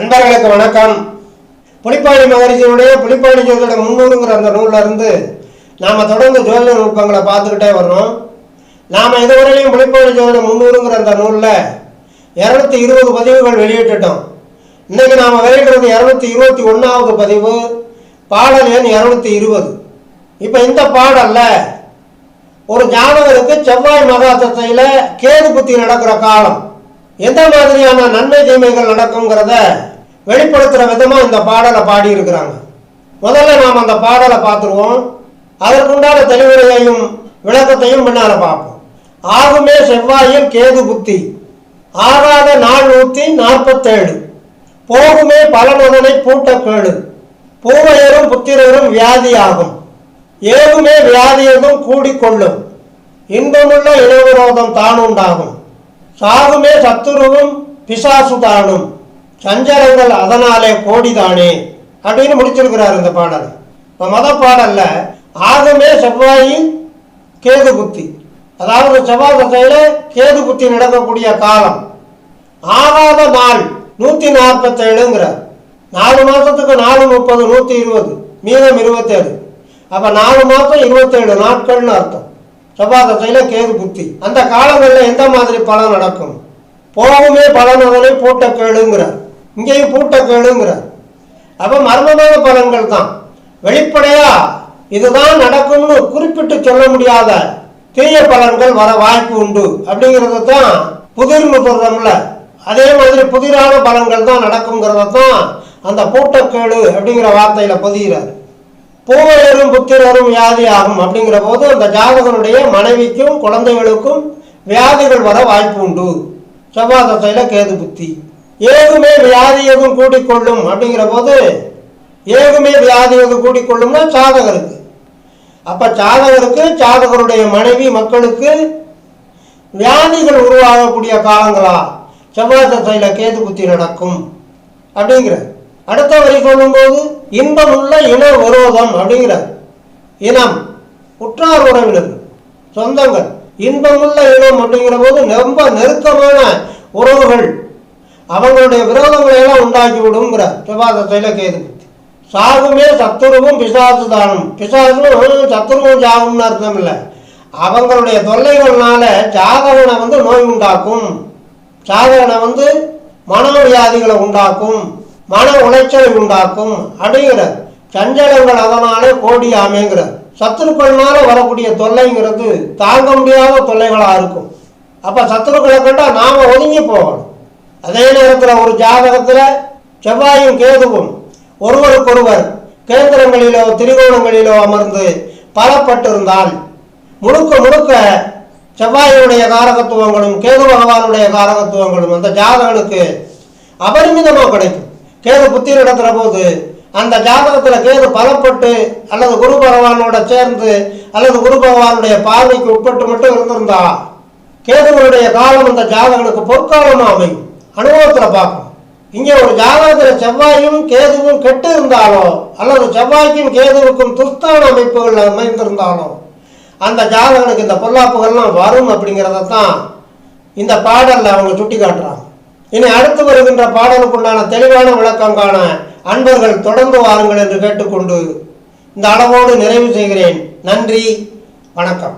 அன்பர்களுக்கு வணக்கம். புலிப்பாணி மகரிஷியுடைய புலிப்பாணி ஜோதிட முன்னூறுங்கிற அந்த நூலில் இருந்து நாம் தொடர்ந்து ஜோதிட நுட்பங்களை பார்த்துக்கிட்டே வர்றோம். நாம் இதுவரையிலையும் புலிப்பாணி ஜோதிட முன்னூறுங்கிற அந்த நூலில் இரநூத்தி இருபது பதிவுகள் வெளியிட்டுட்டோம். இன்றைக்கி நாம் வெளியிடுறது இரநூத்தி இருபத்தி ஒன்றாவது பதிவு பாடல் எண் இரநூத்தி இருபது. இப்போ இந்த பாடலில் ஒரு ஜாதகருக்கு செவ்வாய் மகாத்தத்தையில் கேது புத்தி நடக்கிற காலம். எந்த மாதிரியான நன்மை தீமைகள் நடக்குங்கிறத வெளிப்படுத்துகிற விதமாக இந்த பாடலை பாடியிருக்கிறாங்க. முதல்ல நாம் அந்த பாடலை பார்த்துருவோம். அதற்குண்டான தெளிவுரையையும் விளக்கத்தையும் பின்னால் பார்ப்போம். ஆகுமே செவ்வாயில் கேது புத்தி ஆகாத நானூற்றி நாற்பத்தேழு போகுமே பலமுதனை பூட்ட கேடு பூவையரும் புத்திரரும் வியாதியாகும் ஏகுமே வியாதியதும் கூடிக்கொள்ளும் இன்பமுள்ள இனவிரோதம் தானுண்டாகும். சாகுமே சத்துருவும் பிசாசுதானும் சஞ்சலங்கள் அதனாலே கோடிதானே அப்படின்னு முடிச்சிருக்கிறார் இந்த பாடல். இப்போ மத பாடல்ல ஆகுமே செவ்வாயின் கேது புத்தி. அதாவது செவ்வாய் தசையில கேது புத்தி நடக்கக்கூடிய காலம். ஆகாத நாள் நூற்றி நாற்பத்தேழுங்கிறார். நாலு மாதத்துக்கு நாலு முப்பது நூற்றி இருபது மீதம் இருபத்தேழு. அப்போ நாலு மாதம் இருபத்தேழு நாட்கள்னு அர்த்தம். செவ்வாதத்தையில் கேது புத்தி. அந்த காலங்களில் எந்த மாதிரி பலன் நடக்கும்? போகமே பலன் அதனை பூட்ட கேளுங்கிறார் இங்கேயும் பூட்ட கேளுங்கிறார் அப்போ மர்மமான பலன்கள் தான். வெளிப்படையா இதுதான் நடக்கும்னு குறிப்பிட்டு சொல்ல முடியாத தீய பலன்கள் வர வாய்ப்பு உண்டு. அப்படிங்கிறது தான் புதிர்னு சொல்றோம்ல. அதே மாதிரி புதிரான பலன்கள் தான் நடக்குங்கிறத தான் அந்த பூட்டக்கேடு அப்படிங்கிற வார்த்தையில பதிகிறார். பூவரும் புத்திரரும் வியாதி ஆகும். அப்படிங்கிற போது அந்த ஜாதகனுடைய மனைவிக்கும் குழந்தைகளுக்கும் வியாதிகள் வர வாய்ப்பு உண்டு. செவ்வாய் தசையில கேது புத்தி. ஏகுமே வியாதி எதுவும் கூடிக்கொள்ளும் அப்படிங்கிற போது ஏகுமே வியாதி எதுவும் கூட்டிக்கொள்ளும்னா சாதகருக்கு. அப்ப சாதகருக்கு சாதகருடைய மனைவி மக்களுக்கு வியாதிகள் உருவாகக்கூடிய காலங்களா? செவ்வாய் தசையில கேது புத்தி நடக்கும். அப்படிங்கிற அடுத்த வரி சொல்லும்போது இன்பம் உள்ள இன விரோதம் அப்படிங்கிற இனம் உற்றார் உறவினர் சொந்தங்கள் இன்பமுள்ள இனம் அப்படிங்கிற போது ரொம்ப நெருக்கமான உறவுகள் அவங்களுடைய விரோதங்களை எல்லாம் உண்டாக்கி விடுங்கிறார் விவாதத்தில் கேது சாகுமே சத்துருவும் பிசாசு தானும். பிசாசும் சத்துருவும் சாகும்னு அர்த்தம் இல்லை. அவங்களுடைய தொல்லைகள்னால ஜாதகனை வந்து நோய் உண்டாக்கும். ஜாதகனை வந்து மனோவியாதிகளை உண்டாக்கும். மன உளைச்சலை உண்டாக்கும். அப்படிங்கிற சஞ்சலங்கள் அதனாலே கோடி அமைங்கிற சத்துருக்கள்னால வரக்கூடிய தொல்லைங்கிறது தாங்க முடியாத தொல்லைகளா இருக்கும். அப்ப சத்துருக்களை கண்டா நாம ஒதுங்கி போகணும். அதே நேரத்தில் ஒரு ஜாதகத்தில் செவ்வாயும் கேதுவும் ஒருவருக்கொருவர் கேந்திரங்களிலோ திரிகோணங்களிலோ அமர்ந்து பலப்பட்டிருந்தால் முழுக்க முழுக்க செவ்வாயுடைய காரகத்துவங்களும் கேது பகவானுடைய காரகத்துவங்களும் அந்த ஜாதகனுக்கு அபரிமிதமாக கிடைக்கும். கேது புத்தி நடத்துகிற போது அந்த ஜாதகத்தில் கேது பலப்பட்டு அல்லது குரு பகவானோட சேர்ந்து அல்லது குரு பகவானுடைய பார்வைக்கு உட்பட்டு மட்டும் இருந்திருந்தா கேதுவனுடைய காலம் அந்த ஜாதகனுக்கு பொற்காலமாக அமையும். அனுபவத்தில் பார்ப்போம். இங்கே ஒரு ஜாதகத்தில் செவ்வாயும் கேதுவும் கெட்டு இருந்தாலோ அல்லது செவ்வாய்க்கும் கேதுவுக்கும் துஸ்தான அமைப்புகள் அமைந்திருந்தாலோ அந்த ஜாதகனுக்கு இந்த பொல்லாப்புகள்லாம் வரும் அப்படிங்கிறத தான் இந்த பாடலில் அவங்க சுட்டி காட்டுறாங்க இனி அடுத்து வருகின்ற பாடலுக்குண்டான தெளிவான விளக்கம் காண அன்பர்கள் தொடர்ந்து வாருங்கள் என்று கேட்டுக்கொண்டு இந்த அளவோடு நிறைவு செய்கிறேன். நன்றி. வணக்கம்.